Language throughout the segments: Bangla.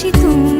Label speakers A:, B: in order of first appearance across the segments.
A: ভালোবাসি
B: তুমিও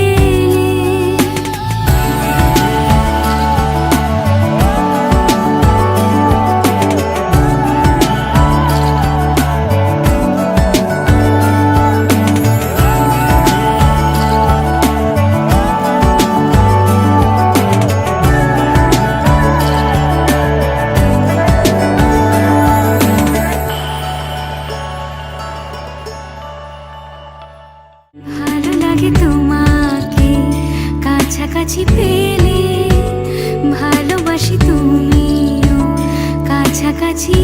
A: আমাকে তোমাকে
B: কাছাকাছি পেলে ভালোবাসি তুমিও কাছাকাছি